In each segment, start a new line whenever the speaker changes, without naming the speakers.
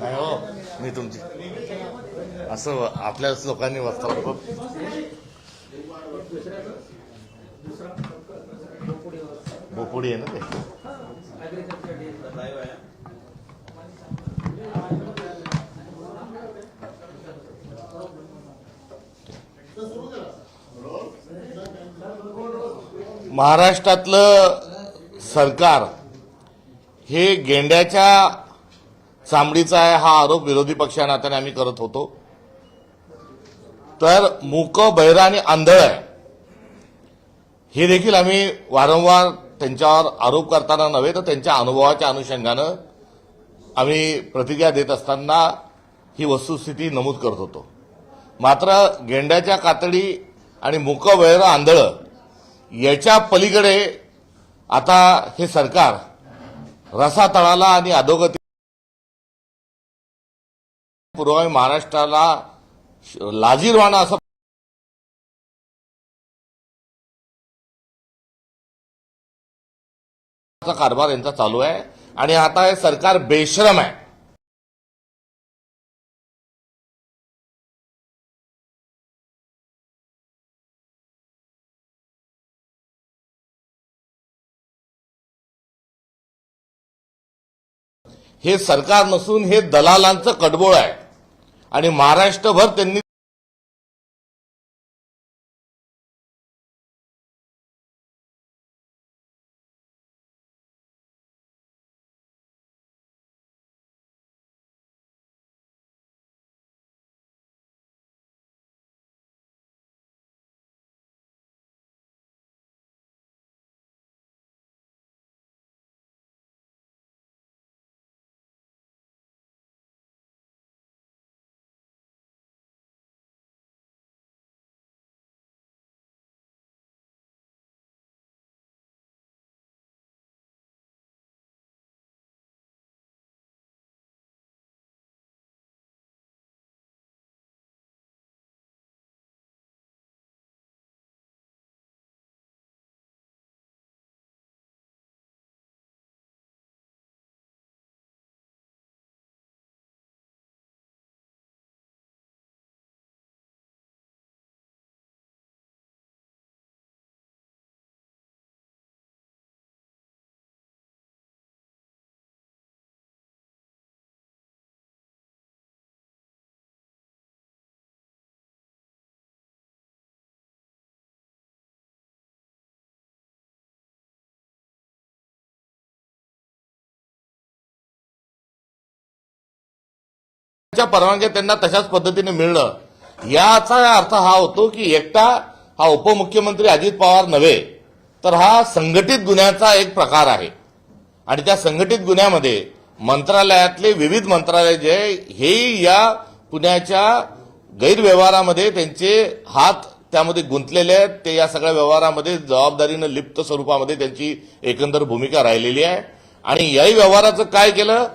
नाही हो मी तुमची. असं आपल्याच लोकांनी वस्त्र बोपुडी आहे ना ते. महाराष्ट्रातलं सरकार हे गेंड्याच्या चामडीचा आहे हा आरोप विरोधी पक्षा नात्याने आम्ही करत होतो. तर मूक बहिरा आणि आंधळ आहे. हे देखील आम्ही वारंवार त्यांच्यावर आरोप करताना नव्हे तर त्यांच्या अनुभवाच्या अनुषंगानं आम्ही प्रतिक्रिया देत असताना ही वस्तुस्थिती नमूद करत होतो. मात्र गेंड्याच्या कातडी आणि मूक बहिरा आंधळ याच्या पलीकडे आता हे सरकार रसातळाला आणि अधोगती पुरोगामी महाराष्ट्राला लाजीरवाणा असं कारभार यांचा चालू आहे. आणि आता हे सरकार बेश्रम आहे. हे सरकार नसून हे दलालांचं कडबोळ आहे. आणि महाराष्ट्रभर त्यांनी च्या परवानग्या त्यांना तशाच पद्धतीने मिळणं याचा अर्थ हा होतो की एकटा हा उपमुख्यमंत्री अजित पवार नव्हे तर हा संघटित गुन्ह्याचा एक प्रकार आहे. आणि त्या संघटित गुन्ह्यामध्ये मंत्रालयातले विविध मंत्रालय जे आहे, हेही या पुण्याच्या गैरव्यवहारामध्ये त्यांचे हात त्यामध्ये गुंतलेले आहेत. ते या सगळ्या व्यवहारामध्ये जबाबदारीनं लिप्त स्वरूपामध्ये त्यांची एकंदर भूमिका राहिलेली आहे. आणि याही व्यवहाराचं काय केलं?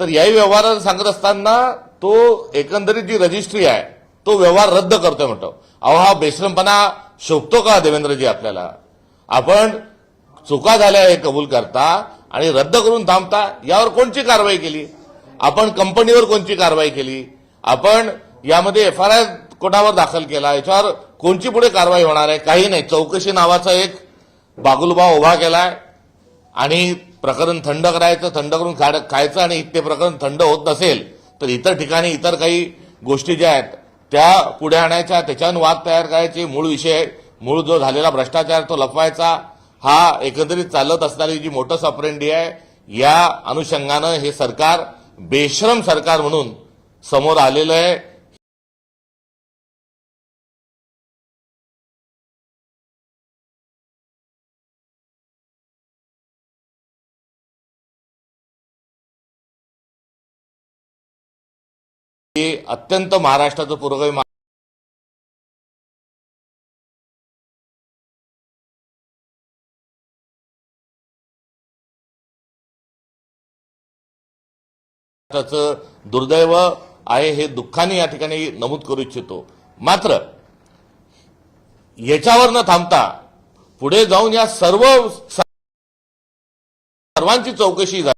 तर याही व्यवहाराला सांगत असताना तो एकंदरीत जी रजिस्ट्री आहे तो व्यवहार रद्द करतोय म्हणतो. अहो हा बेश्रमपणा शोभतो का देवेंद्रजी आपल्याला? आपण चुका झाल्या हे कबूल करता आणि रद्द करून थांबता यावर कोणची कारवाई केली? आपण कंपनीवर कोणची कारवाई केली? आपण यामध्ये एफ आर आय कोणावर दाखल केला याच्यावर कोणची पुढे कारवाई होणार आहे? काही नाही. चौकशी नावाचा एक बागुलबा उभा केलाय आणि प्रकरण थंड करायचं थंड करून खायचं आणि ते प्रकरण थंड होत नसेल तर इतर ठिकाणी इतर काही गोष्टी ज्या आहेत त्या पुढे आणायच्या त्याच्यावर वाद तयार करायचे. मूळ विषय मूळ जो झालेला भ्रष्टाचार तो लपवायचा. हा एकंदरीत चालत असणारी जी मोठं सप्रेंडी आहे या अनुषंगानं हे सरकार बेश्रम सरकार म्हणून समोर आलेलं आहे. अत्यंत महाराष्ट्राचं पुरोगामी महाराष्ट्राचं दुर्दैव आहे हे दुःखाने या ठिकाणी नमूद करू इच्छितो. मात्र याच्यावर न थांबता पुढे जाऊन या सर्व सर्वांची चौकशी झाली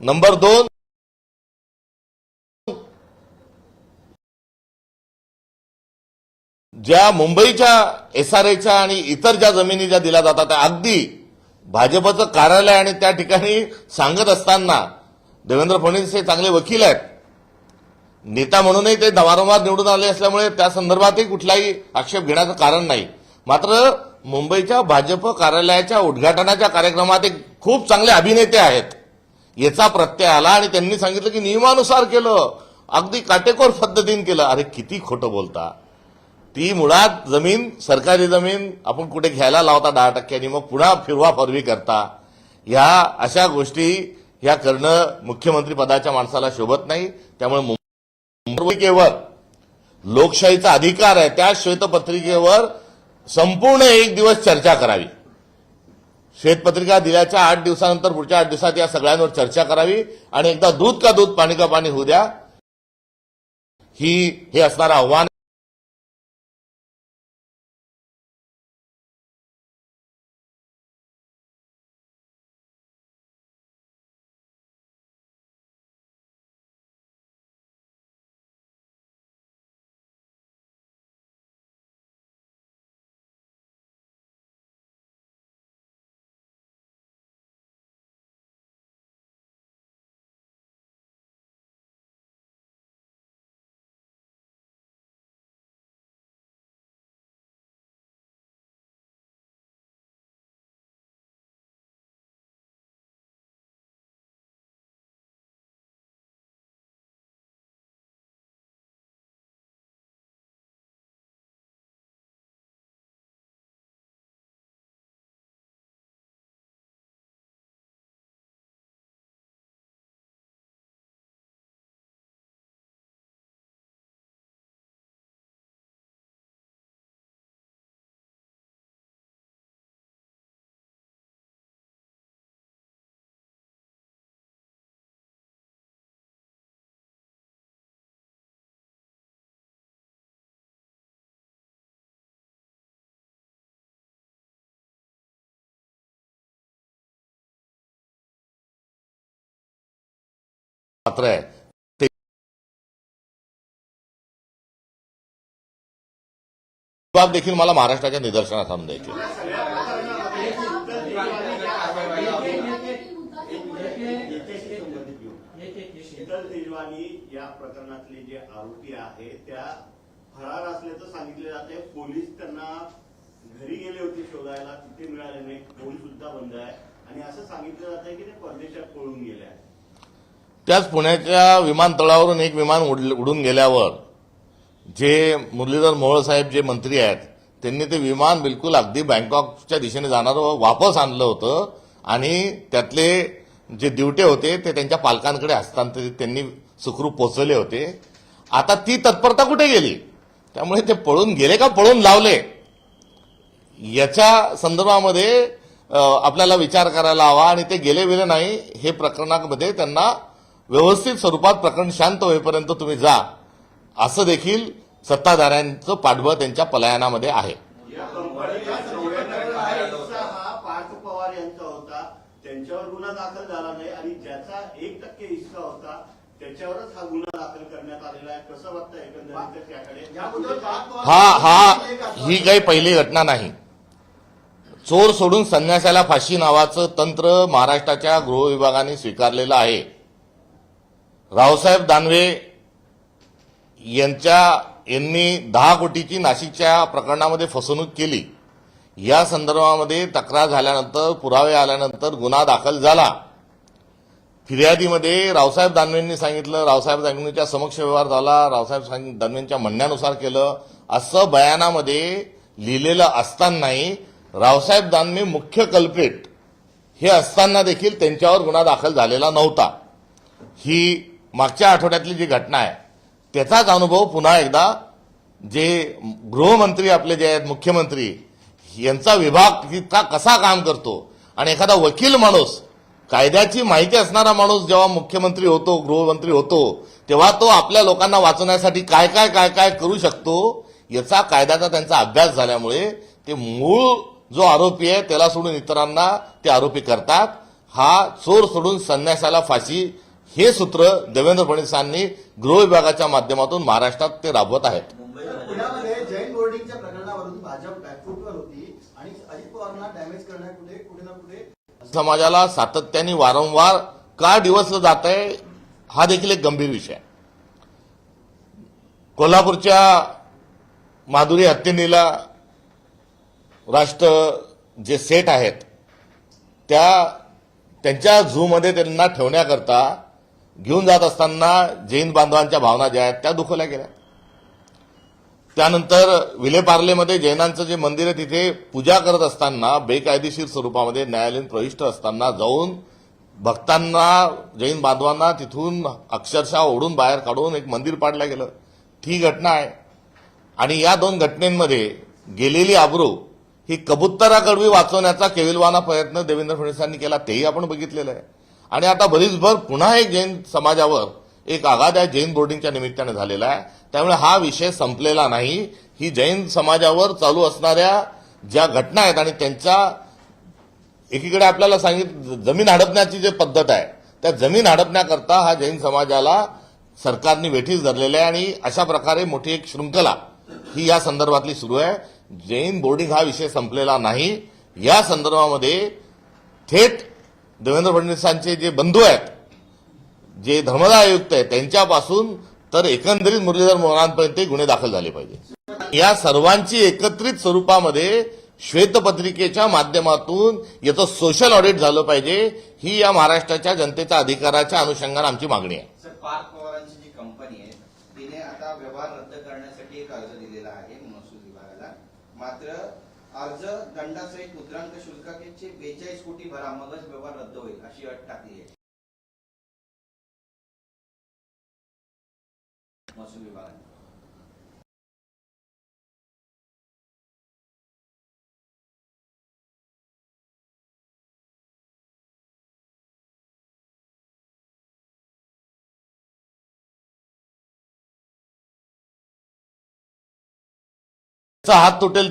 नंबर दोन. ज्या मुंबईच्या एसआरएच्या आणि इतर ज्या जमिनी ज्या दिल्या जातात त्या अगदी भाजपचं कार्यालय आणि त्या ठिकाणी सांगत असताना देवेंद्र फडणवीस हे चांगले वकील आहेत. नेता म्हणूनही ते वारंवार निवडून आले असल्यामुळे त्या संदर्भातही कुठलाही आक्षेप घेण्याचं कारण नाही. मात्र मुंबईच्या भाजप कार्यालयाच्या उद्घाटनाच्या कार्यक्रमात एक खूप चांगले अभिनेते आहेत. याचा प्रत्यय आला आणि त्यांनी सांगितलं की नियमानुसार केलं. अगदी काटेकोर पद्धतीने केलं. अरे किती खोटं बोलता. ती मुळात जमीन सरकारी जमीन आपण कुठे घ्यायला लावता दहा टक्क्यांनी मग पुन्हा फिरवा फरवी करता. ह्या अशा गोष्टी ह्या करणं मुख्यमंत्री पदाच्या माणसाला शोभत नाही. त्यामुळे मुंबईकेवर लोकशाहीचा अधिकार आहे. त्या श्वेतपत्रिकेवर संपूर्ण एक दिवस चर्चा करावी. श्वेतपत्रिका दिल्याच्या आठ दिवसानंतर पुढच्या आठ दिवसात या सगळ्यांवर चर्चा करावी आणि एकदा दूध का दूध पाणी का पाणी होऊ द्या. ही हे असणारं आव्हान मात्र आहे ते बाब देखील मला महाराष्ट्राच्या निदर्शनास आणून द्यायची.
शीतल तेजवानी या प्रकरणातले जे आरोपी आहे त्या फरार असल्याचं सांगितलं जाते पोलीस त्यांना घरी गेले होते शोधायला. तिथे मिळाले नाही फोन सुद्धा बंद आहे. आणि असं सांगितलं जात आहे की ते परदेशात पळून गेले आहे
त्याच पुण्याच्या विमानतळावरून एक विमान उडल- उडून गेल्यावर जे मुरलीधर मोहोळ साहेब जे मंत्री आहेत त्यांनी ते विमान बिलकुल अगदी बँकॉकच्या दिशेने जाणारं वापस आणलं होतं आणि त्यातले जे दिवटे होते ते त्यांच्या पालकांकडे हस्तांतरित त्यांनी सुखरूप पोचवले होते. आता ती तत्परता कुठे गेली? त्यामुळे ते पळून गेले का पळून लावले? याच्या संदर्भामध्ये आपल्याला विचार करायला हवा आणि ते गेले विले नाही हे प्रकरणामध्ये त्यांना व्यवस्थित स्वरूपात प्रकरण शांत होईपर्यंत तुम्ही जा. असं देखील सत्ताधाऱ्यांचं पाठबळ त्यांच्या पलायनामध्ये आहे.
हा हिस्सा हा पार्थ पवार यांचा होता. त्यांच्यावर गुन्हा दाखल झाला नाही आणि ज्याचा एक टक्के हिस्सा होता त्याच्यावरच हा गुन्हा दाखल करण्यात आलेला आहे. कसं वाटतं एकंदरीत
याबद्दल
त्याकडे
बात-
हा हा ही काही पहिली घटना नाही. चोर सोडून संन्यासाला फाशी नावाचं तंत्र महाराष्ट्राच्या गृह विभागाने स्वीकारलेलं आहे. रावसाहेब दानवे यांच्या यांनी दहा कोटीची नाशिकच्या प्रकरणामध्ये फसवणूक केली. या संदर्भामध्ये तक्रार झाल्यानंतर पुरावे आल्यानंतर गुन्हा दाखल झाला. फिर्यादीमध्ये रावसाहेब दानवेंनी सांगितलं रावसाहेब दानवेंच्या समक्ष व्यवहार झाला रावसाहेब दानवेंच्या म्हणण्यानुसार केलं. असं बयानामध्ये लिहिलेलं असतानाही रावसाहेब दानवे मुख्य कल्पेट हे असताना देखील त्यांच्यावर गुन्हा दाखल झालेला नव्हता. ही मागच्या आठवड्यातली जी घटना आहे त्याचाच अनुभव पुन्हा एकदा जे गृहमंत्री आपले जे आहेत मुख्यमंत्री यांचा विभाग इतका कसा काम करतो आणि एखादा वकील माणूस कायद्याची माहिती असणारा माणूस जेव्हा मुख्यमंत्री होतो गृहमंत्री होतो तेव्हा तो आपल्या लोकांना वाचवण्यासाठी काय काय काय काय करू शकतो याचा कायद्याचा त्यांचा अभ्यास झाल्यामुळे ते मूळ जो आरोपी आहे त्याला सोडून इतरांना ते आरोपी करतात. हा चोर सोडून संन्यासाला फाशी हे सूत्र देवेंद्र फडणवीसांनी गृह विभागाच्या माध्यमातून महाराष्ट्रात ते राबवत आहेत.
तर पुण्यामध्ये जैन बोर्डिंगच्या प्रकरणावरून भाजप बॅकफूटवर होती आणि अजित पवारांना डॅमेज करण्याकुठे कुठे ना कुठे
समाजाला सातत्याने वारंवार का डिवसलं जात आहे हा देखील एक गंभीर विषय आहे. कोल्हापूरच्या माधुरी हत्तीनीला राष्ट्र जे सेट आहेत त्या त्यांच्या झूमध्ये त्यांना ठेवण्याकरता घेऊन जात असताना जैन बांधवांच्या भावना ज्या आहेत त्या दुखवल्या गेल्या. त्यानंतर विलेपार्लेमध्ये जैनांचं जे मंदिर आहे तिथे पूजा करत असताना बेकायदेशीर स्वरूपामध्ये न्यायालयीन प्रविष्ट असताना जाऊन भक्तांना जैन बांधवांना तिथून अक्षरशः ओढून बाहेर काढून एक मंदिर पाडलं गेलं. ती घटना आहे. आणि या दोन घटनेमध्ये गेलेली आबरू ही कबुत्तराकडवी वाचवण्याचा केविलवाना प्रयत्न देवेंद्र फडणवीसांनी केला तेही आपण बघितलेलं आहे. आणि आता बरीचभर पुन्हा एक जैन समाजावर एक आघात आहे जैन बोर्डिंगच्या निमित्ताने झालेला आहे. त्यामुळे हा विषय संपलेला नाही. ही जैन समाजावर चालू असणाऱ्या ज्या घटना आहेत आणि त्यांच्या एकीकडे आपल्याला सांगित जमीन हडपण्याची जी पद्धत आहे त्या जमीन हडपण्याकरता हा जैन समाजाला सरकारने वेठीस धरलेला आहे आणि अशा प्रकारे मोठी एक शृंखला ही या संदर्भातली सुरू आहे. जैन बोर्डिंग हा विषय संपलेला नाही. या संदर्भामध्ये थेट देवेंद्र फडणवीसांचे जे बंधू आहेत जे धर्मदाय आयुक्त आहेत त्यांच्यापासून तर एकंदरीत मुरलीधर मोहनांपर्यंत गुन्हे दाखल झाले पाहिजे. या सर्वांची एकत्रित स्वरूपामध्ये श्वेतपत्रिकेच्या माध्यमातून याचं सोशल ऑडिट झालं पाहिजे ही या महाराष्ट्राच्या जनतेच्या अधिकाराच्या अनुषंगाने आमची मागणी आहे.
मात्र अर्ज दंडासहित मुद्रांक शुल्काचे बेचाळीस कोटी भरा मगच व्यवहार रद्द होईल अशी अट टाकली आहे. महसूल विभागाने.
हात तुटेल